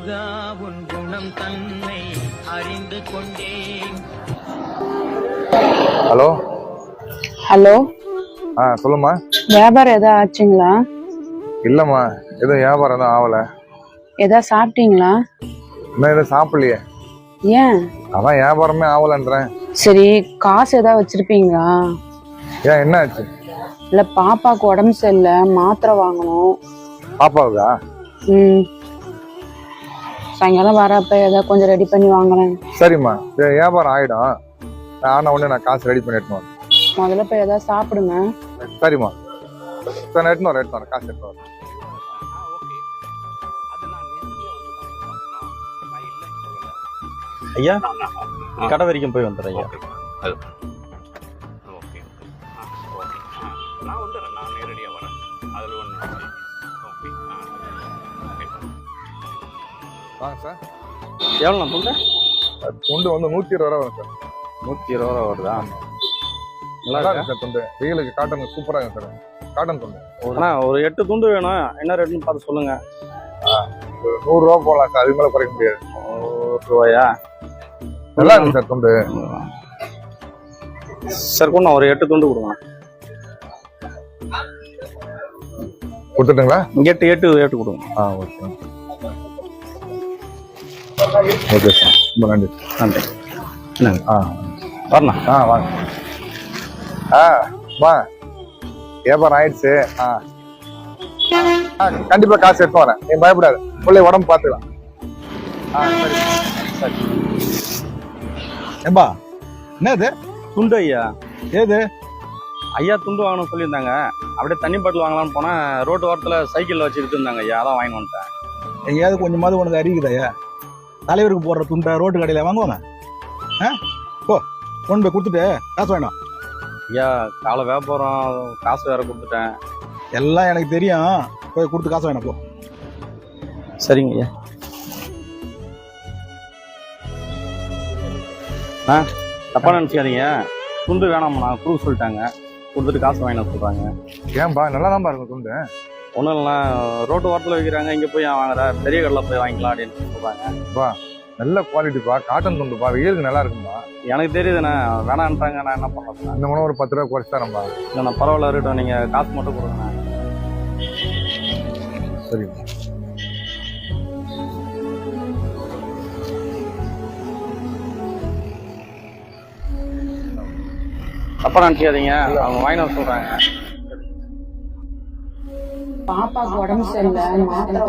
முருகா உன் குணம் தன்னை அறிந்து கொண்டேன். ஹலோ? ஹலோ? ஆ சொல்லுமா வியாபாரம் எதாவது ஆச்சுங்களா? இல்லைம்மா எதுவும் வியாபாரம் எதுவும் ஆகலை எதாவது சாப்பிட்டீங்களா? இன்னும் எதுவும் சாப்பிடலையே. ஏன்? அதான் வியாபாரமே ஆகலைன்றேன் சரி காசு எதாவது வச்சிருப்பீங்களா? ஏன் என்ன ஆச்சு இல்ல பாப்பாக்கு உடம்பு சரியில்லை மாத்திரை வாங்கணும். பாப்பாவுக்கா? ம். சாயங்காலம் வரப்ப ஏதாவது கொஞ்சம் ரெடி பண்ணி வாங்குறேன் சரிம்மா சரி, வியாபாரம் ஆகிடும் நான் ஆன உடனே நான் காசு ரெடி பண்ணி எடுத்துன்னு வரேன். முதல்ல போய் ஏதாவது சாப்பிடுங்க. சரிம்மா. சரி நான் எடுத்துன்னு வரேன் எடுத்துன்னு வரேன். காசு எடுத்துன்னு வரேன். ஐயா கடை வரைக்கும் போய் வந்துடுறேன் ஐயா. ஓகே ஆ ஓகே. ஆ நான் வந்துடுறேன் நான் நேரடியாக வரேன். அதில் ஒன்று வாங்க சார். எவ்வளோ துண்டு? துண்டு வந்து நூற்றி இருபது ரூபா வரும் சார். நூற்றி இருபது ரூபா வருதா? நல்லா இருக்கா? சார் துண்டு. வெயிலுக்கு காட்டன் சூப்பராக இருக்கு சார். காட்டன் துண்டு. அண்ணா ஒரு எட்டு துண்டு வேணும். என்ன ரேட்டுன்னு பார்த்து சொல்லுங்க. நூறுரூவா போகலாம் சார். அதுக்கு மேலே குறைக்க முடியாது. ஒரு ரூபாயா? நல்லா இருக்கு சார் துண்டு. சார் கொண்டு ஒரு எட்டு துண்டு கொடுங்க கொடுத்துட்டுங்களா? எட்டு எட்டு எட்டு கொடுங்க. ஆ ஓகே. Okay sir. ரொம்ப நன்றி. நன்றி. என்னங்க? ஆ. வரண்ணா ஆ வாங்க. ஆ வா. வியாபாரம் ஆயிடுச்சு. ஆ. ஆ கண்டிப்பா காசு எடுத்து வரேன். நீ பயப்படாத. பிள்ளை உடம்பு பார்த்துக்கலாம். ஆ சரி. சரி. ஏம்பா என்னது? துண்டு ஐயா. ஏது? ஐயா துண்டு வாங்கணும்னு சொல்லியிருந்தாங்க. அப்படியே தண்ணி பாட்டில் வாங்கலாம்னு போனால் ரோட்டு ஓரத்தில் சைக்கிளில் வச்சுட்டு இருந்தாங்க ஐயா. அதான் வாங்கி வந்துட்டேன். எங்கேயாவது கொஞ்சமாவது உனக்கு அறிவிக்குதாயா தலைவருக்கு போடுற துண்டை ரோட்டு கடையில் வாங்குவாங்க. ஆ? போ கொண்டு போய் கொடுத்துட்டு காசு வேணும் ஐயா காலை வியாபாரம் காசு வேற கொடுத்துட்டேன். எல்லாம் எனக்கு தெரியும். போய் கொடுத்து காசு வேணும் போ. சரிங்க ஐயா. ஆ தப்பா நினச்சிக்காதீங்க. துண்டு வேணாம்ண்ணா கொடுக்க சொல்லிட்டாங்க. கொடுத்துட்டு காசு வாங்கின சொல்கிறாங்க ஏன்பா நல்லா தான் இருக்கும் துண்டு? ஒன்றும் இல்லை ரோட்டு ஓரத்தில் வைக்கிறாங்க இங்கே போய் வாங்குற? பெரிய கடையில் போய் வாங்கிக்கலாம் அப்படின்னு சொல்கிறாங்க நல்ல குவாலிட்டிப்பா காட்டன் துண்டுப்பா வெயிலுக்கு நல்லா இருக்கும்பா. எனக்கு தெரியுதுண்ணே வேணான்றாங்க நான் என்ன பண்ணுறேன் இந்த மூணு ஒரு பத்து ரூபா குறைச்சு தரேன்பா இல்லைண்ணா பரவாயில்ல இருக்கட்டும் நீங்கள் காசு மட்டும் கொடுங்கண்ணா. சரி. தப்பா நினச்சிக்காதீங்க அவங்க வாங்கின சொல்கிறாங்க பாப்பாக்கு உடம்பு சரியில்லை மாத்திரை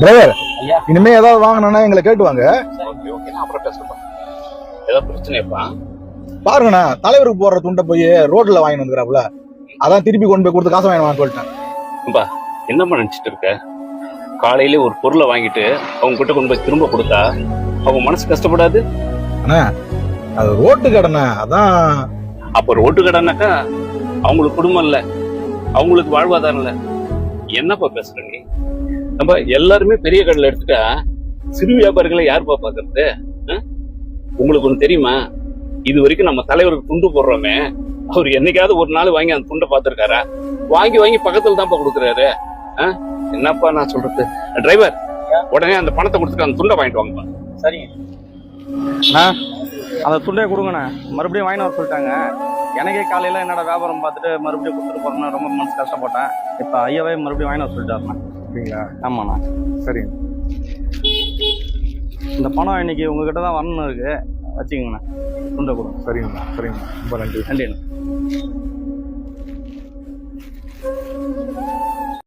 டிரைவர் ஐயா. இனிமே ஏதாவது வாங்கணும்னா எங்களை கேட்டுவாங்க. பாருங்கண்ணா தலைவருக்கு போடுற துண்டை போய் ரோட்ல வாங்கி வந்துக்கிறாப்புல. அதான் திருப்பி கொண்டு போய் கொடுத்து காசு வாங்கினு சொல்லிட்டேன். என்னம்மா நினச்சிட்டு இருக்க? காலையிலே ஒரு பொருளை வாங்கிட்டு அவங்க கிட்ட கொண்டு போய் திரும்ப கொடுத்தா அவங்க மனசு கஷ்டப்படாது? அது ரோட்டு கடைண்ணா அதான் அப்போ ரோட்டு கடைனாக்கா அவங்களுக்கு குடும்பம் இல்ல. அவங்களுக்கு வாழ்வாதாரம் இல்ல. என்னப்பா பேசுற நீ? நம்ம எல்லாருமே பெரிய கடையில எடுத்துட்டா சிறு வியாபாரிகளை யாருப்பா பாக்குறது? ஆ? உங்களுக்கு ஒண்ணு தெரியுமா? இது வரைக்கும் நம்ம தலைவருக்கு துண்டு போடுறோமே. அவர் என்னைக்காவது ஒரு நாள் வாங்கி அந்த துண்டை பார்த்திருக்காரா? வாங்கி வாங்கி பக்கத்துல தான்ப்பா கொடுக்குறாரு. ஆ? என்னப்பா நான் சொல்றது? டிரைவர் உடனே அந்த பணத்தை கொடுத்துட்டு அந்த துண்டை வாங்கிட்டு வாங்கப்பா. சரிங்க. அண்ணா அந்த துண்டே கொடுங்கண்ணா. மறுபடியும் வாங்கின வர சொல்லிட்டாங்க. எனக்கே காலையில் என்னோட வியாபாரம் பார்த்துட்டு மறுபடியும் கொடுத்துட்டு போகிறேன்னு ரொம்ப மனசு கஷ்டப்பட்டேன். இப்போ ஐயாவே மறுபடியும் வாங்கின சொல்லிட்டாருண்ணா. அப்படிங்களா? ஆமாண்ணா. சரிங்க இந்த பணம் இன்னைக்கு உங்ககிட்ட தான் வரணும் இருக்கு. வச்சுக்கோங்கண்ணா. துண்டை கொடுங்க. சரிங்கண்ணா சரிங்க ரொம்ப நன்றி. நன்றிண்ணா.